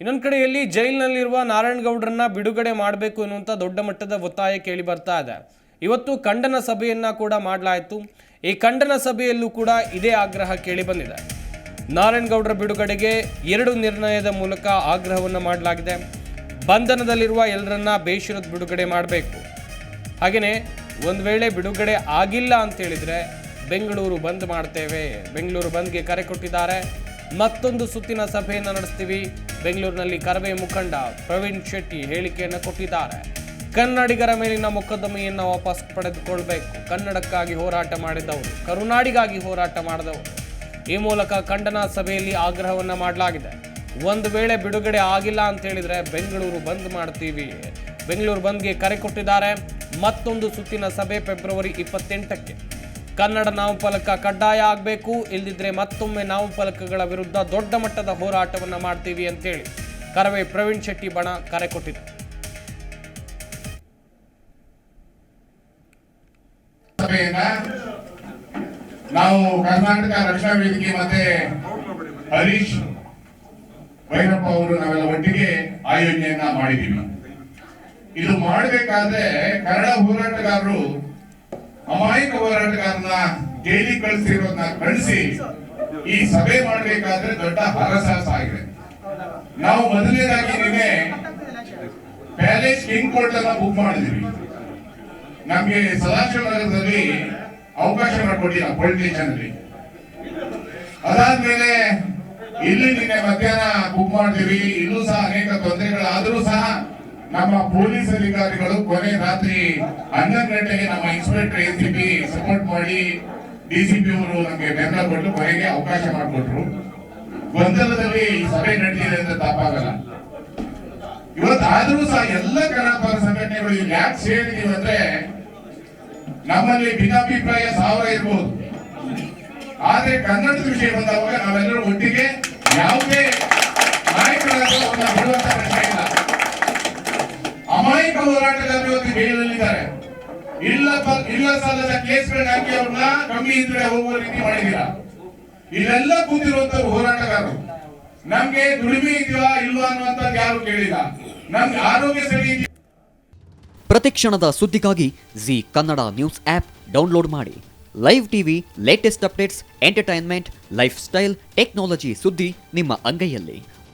ಇನ್ನೊಂದು ಕಡೆಯಲ್ಲಿ ಜೈಲಿನಲ್ಲಿರುವ ನಾರಾಯಣಗೌಡರನ್ನ ಬಿಡುಗಡೆ ಮಾಡಬೇಕು ಎನ್ನುವಂಥ ದೊಡ್ಡ ಮಟ್ಟದ ಒತ್ತಾಯ ಕೇಳಿ ಬರ್ತಾ ಇದೆ. ಇವತ್ತು ಖಂಡನ ಸಭೆಯನ್ನ ಕೂಡ ಮಾಡಲಾಯಿತು. ಈ ಖಂಡನ ಸಭೆಯಲ್ಲೂ ಕೂಡ ಇದೇ ಆಗ್ರಹ ಕೇಳಿ ಬಂದಿದೆ. ನಾರಾಯಣಗೌಡರ ಬಿಡುಗಡೆಗೆ ಎರಡು ನಿರ್ಣಯದ ಮೂಲಕ ಆಗ್ರಹವನ್ನು ಮಾಡಲಾಗಿದೆ. ಬಂಧನದಲ್ಲಿರುವ ಎಲ್ಲರನ್ನ ಬೇಷರತ್ ಬಿಡುಗಡೆ ಮಾಡಬೇಕು. ಹಾಗೆಯೇ ಒಂದು ವೇಳೆ ಬಿಡುಗಡೆ ಆಗಿಲ್ಲ ಅಂತ ಹೇಳಿದ್ರೆ ಬೆಂಗಳೂರು ಬಂದ್ ಮಾಡ್ತೇವೆ. ಬೆಂಗಳೂರು ಬಂದ್ಗೆ ಕರೆ ಕೊಟ್ಟಿದ್ದಾರೆ. ಮತ್ತೊಂದು ಸುತ್ತಿನ ಸಭೆಯನ್ನು ನಡೆಸ್ತೀವಿ. ಬೆಂಗಳೂರಿನಲ್ಲಿ ಕರವೇ ಮುಖಂಡ ಪ್ರವೀಣ್ ಶೆಟ್ಟಿ ಹೇಳಿಕೆಯನ್ನು ಕೊಟ್ಟಿದ್ದಾರೆ. ಕನ್ನಡಿಗರ ಮೇಲಿನ ಮೊಕದ್ದಮೆಯನ್ನು ವಾಪಸ್ ಪಡೆದುಕೊಳ್ಬೇಕು. ಕನ್ನಡಕ್ಕಾಗಿ ಹೋರಾಟ ಮಾಡಿದವರು, ಕರುನಾಡಿಗಾಗಿ ಹೋರಾಟ ಮಾಡಿದವರು. ಈ ಮೂಲಕ ಖಂಡನಾ ಸಭೆಯಲ್ಲಿ ಆಗ್ರಹವನ್ನು ಮಾಡಲಾಗಿದೆ. ಒಂದು ವೇಳೆ ಬಿಡುಗಡೆ ಆಗಿಲ್ಲ ಅಂತ ಹೇಳಿದರೆ ಬೆಂಗಳೂರು ಬಂದ್ ಮಾಡ್ತೀವಿ. ಬೆಂಗಳೂರು ಬಂದ್ಗೆ ಕರೆ ಕೊಟ್ಟಿದ್ದಾರೆ. ಮತ್ತೊಂದು ಸುತ್ತಿನ ಸಭೆ ಫೆಬ್ರವರಿ ಇಪ್ಪತ್ತೆಂಟಕ್ಕೆ. ಕನ್ನಡ ನಾಮಫಲಕ ಕಡ್ಡಾಯ ಆಗಬೇಕು. ಇಲ್ಲದಿದ್ದರೆ ಮತ್ತೊಮ್ಮೆ ನಾಮಫಲಕಗಳ ವಿರುದ್ಧ ದೊಡ್ಡ ಮಟ್ಟದ ಹೋರಾಟವನ್ನು ಮಾಡ್ತೀವಿ ಅಂತೇಳಿ ಕರವೇ ಪ್ರವೀಣ್ ಶೆಟ್ಟಿ ಬಣ ಕರೆ ಕೊಟ್ಟಿದೆ. ನಾವು ಕರ್ನಾಟಕ ರಕ್ಷಣಾ ವೇದಿಕೆ ಮತ್ತೆ ಹರೀಶ್ ಭೈರಪ್ಪ ಅವರು ನಾವೆಲ್ಲ ಒಟ್ಟಿಗೆ ಆಯೋಜನೆಯನ್ನ ಮಾಡಿದೀವಿ ಇದು ಮಾಡಬೇಕಾದ್ರೆ ಕನ್ನಡ ಹೋರಾಟಗಾರರು ಅಮಾಯಕ ಹೋರಾಟಗಾರನ ಜೈಲಿಗೆ ಕಳಿಸಿರೋದನ್ನ ಕಳಿಸಿ ಈ ಸಭೆ ಮಾಡಬೇಕಾದ್ರೆ ದೊಡ್ಡ ಹರಸಾಹಸ ಆಗಿದೆ. ನಾವು ಮೊದಲನೇದಾಗಿ ನಿನ್ನೆ ಪ್ಯಾಲೇಸ್ ಕಿಂಗ್ ಕೋರ್ಟ್ ಅನ್ನ ಬುಕ್ ಮಾಡಿದ್ವಿ. ನಮ್ಗೆ ಸದಾಶಿವ ನಗರದಲ್ಲಿ ಅವಕಾಶ ಮಾಡಿಕೊಟ್ಟಿಲ್ಲ ಪೊಲಿಟೇಷನ್ ಅಲ್ಲಿ. ಅದಾದ್ಮೇಲೆ ಇಲ್ಲಿ ನಿನ್ನೆ ಮಧ್ಯಾಹ್ನ ಬುಕ್ ಮಾಡ್ತೀವಿ. ಇಲ್ಲೂ ಸಹ ಅನೇಕ ತೊಂದರೆಗಳಾದ್ರೂ ಸಹ ನಮ್ಮ ಪೊಲೀಸ್ ಅಧಿಕಾರಿಗಳು ಕೊನೆ ರಾತ್ರಿ ಹನ್ನೊಂದು ಗಂಟೆಗೆ ನಮ್ಮ inspector A C P support ಮಾಡಿ ಡಿಸಿಪಿ ಅವರು ನಮಗೆ ಬೆಂಬಲ ಕೊಟ್ಟು ಕೊನೆಗೆ ಅವಕಾಶ ಮಾಡಿಕೊಟ್ರು. ಗೊಂದಲದಲ್ಲಿ ಸಭೆ ನಡೆದಿದೆ ಅಂತ ತಪ್ಪಾಗಲ್ಲ. ಇವತ್ತು ಆದ್ರೂ ಸಹ ಎಲ್ಲ ಕನ್ನಡಪರ ಸಂಘಟನೆಗಳು ಇಲ್ಲಿ ಯಾಕೆ ಸೇರಿದೀವಿ ಅಂದ್ರೆ ನಮ್ಮಲ್ಲಿ ಭಿನ್ನಾಭಿಪ್ರಾಯ ಸಾವಿರ ಇರ್ಬೋದು. ಆದ್ರೆ ಕನ್ನಡದ ವಿಷಯ ಬಂದಾಗ ನಾವೆಲ್ಲರೂ ಒಟ್ಟಿಗೆ ಯಾವುದೇ ನಾಯಕರಾದವರನ್ನ ಬಿಡುವಂತ ಪ್ರಶ್ನೆ ಇಲ್ಲ ಅಮಾಯಕ ಹೋರಾಟಗಾರರು ಇವತ್ತು ಜೈಲಲ್ಲಿದ್ದಾರೆ ಇಲ್ಲ ಇಲ್ಲ ಸಲ್ಲದ ಕೇಸ್ಗಳನ್ನ ಹಾಕಿ ಅವ್ರನ್ನ ಕಮ್ಮಿ ಇದ್ರೆ ಹೋಗುವ ರೀತಿ ಮಾಡಿದೀರಾ ಇಲ್ಲೆಲ್ಲ ಕೂತಿರುವಂತ ಹೋರಾಟಗಾರರು. ನಮ್ಗೆ ದುಡಿಮೆ ಇದೆಯಾ ಇಲ್ವಾ ಅನ್ನುವಂಥದ್ದು ಯಾರು ಕೇಳಿಲ್ಲ. ನಮ್ಗೆ ಆರೋಗ್ಯ ಸರಿ ಪ್ರತಿಕ್ಷಣದ ಸುದ್ದಿಗಾಗಿ Zee Kannada news app download ಮಾಡಿ. Live TV latest updates entertainment life style technology ಸುದ್ದಿ ನಿಮ್ಮ ಅಂಗೈಯಲ್ಲಿ.